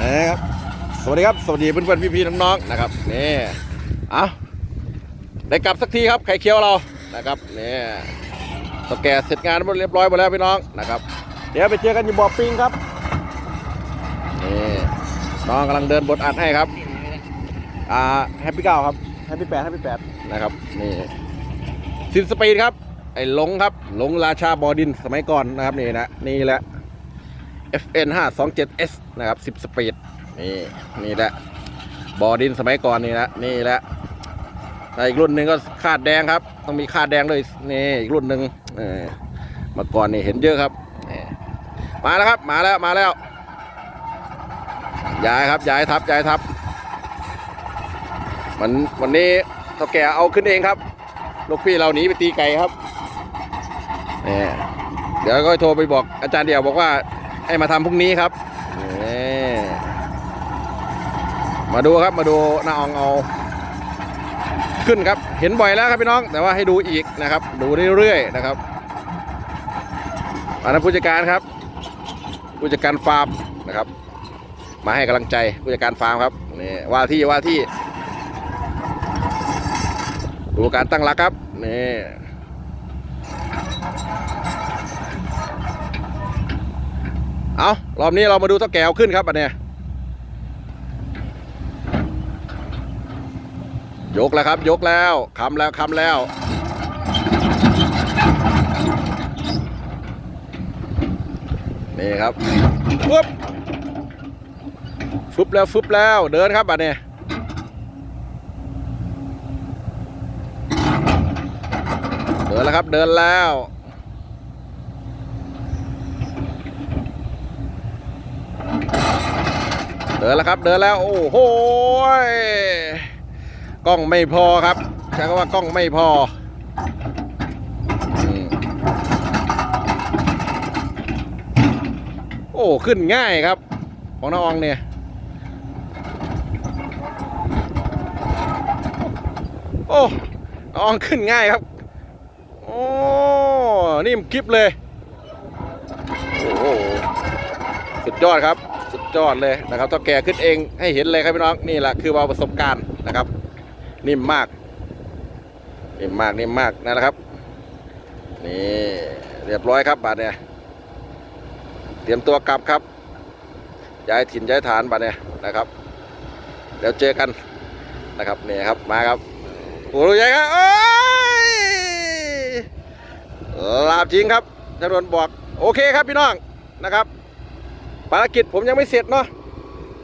นะครับสวัสดีครับ สวัสดีเพื่อนๆพี่ๆน้องๆนะครับนี่เอาได้กลับสักทีครับไข่เคี้ยวเรานะครับนี่ตกแกเสร็จงานหมดเรียบร้อยหมดแล้วพี่น้องนะครับ เดี๋ยวไปเจอกันอยู่บ่อปิงครับนี่น้องกำลังเดินบทอัดให้ครับอ่าแฮปปี้เก้าครับแฮปปี้แปดแฮปปี้แปดนะครับนี่ซินสปีดครับไอ้หลงครับหลงราชาบอดินสมัยก่อนนะครับนี่นะนี่แหละ FN 527S นะครับ 10 สปีดนี่นี่แหละบอดินสมัยก่อนนี่นะนี่แหละแต่อีกรุ่นหนึ่งก็คาดแดงครับ ต้องมีคาดแดงด้วยนี่อีกรุ่นหนึ่งเมื่อก่อนนี่เห็นเยอะครับมาแล้วครับมาแล้วมาแล้วย้ายครับย้ายทับย้ายทับมันวันนี้เท่าแก่เอาขึ้นเองครับ ลูกพี่เราหนีไปตีไก่ครับนี่เดี๋ยวก็โทรไปบอกอาจารย์เดี่ยวบอกว่า ให้มาทำพรุ่งนี้ครับนี่มาดูครับมาดูน้าอองเอาขึ้นครับ เห็นบ่อยแล้วครับพี่น้อง แต่ว่าให้ดูอีกนะครับ ดูเรื่อยๆนะครับอันนั้นผู้จัดการครับ ผู้จัดการฟาร์มนะครับ มาให้กำลังใจผู้จัดการฟาร์มครับนี่ว่าที่ว่าที่ ดูการตั้งหลักครับนี่ เอารอบนี้เรามาดูเท่าแก้วขึ้นครับอันเนี้ยยกแล้วครับ ยกแล้วคำแล้วคำแล้ว นี่ครับปุ๊บฟึบแล้วฟึบแล้วเดินครับอันเนี้ยเดินแล้วครับเดินแล้ว เดินแล้วครับ เดินแล้ว โอ้โหกล้องไม่พอครับใช้คำว่ากล้องไม่พอโอ้ขึ้นง่ายครับ ของน้าอองเนี่ยโอ้น้อองขึ้นง่ายครับโอ้นี่มนคลิปเลยโอ้สุดยอดครับ สุดยอดเลยนะครับต้องแก่ขึ้นเองให้เห็นเลยครับพี่น้องนี่แหละคือว่าประสบการณ์นะครับ นิ่มมากนิ่มมากนิ่มมากนั่นแหละครับนี่เรียบร้อยครับบาทเนี่ยเตรียมตัวกลับครับย้ายถิ่นย้ายฐานบาทเนี่ยนะครับเดี๋ยวเจอกันนะครับนี่ครับมาครับโอ้ยใหญ่ครับเอ้ยลาบจริงครับจำนวนบอกโอเคครับพี่น้องนะครับ ภารกิจผมยังไม่เสร็จเนาะ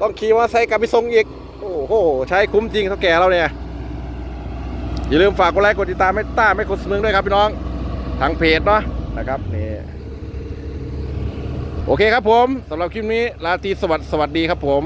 ต้องขี่มอเตอร์ไซค์กลับไปส่งอีก โอ้โห ใช้คุ้มจริงเท่าแก่เราเนี่ย อย่าลืมฝากกดไลค์กดติดตามไม่ต้าไม่กดสนึงด้วยครับพี่น้อง ทางเพจเนาะนะครับนี่โอเคครับผมสำหรับคลิปนี้ลาตีสวัสดีสวัสดีครับผม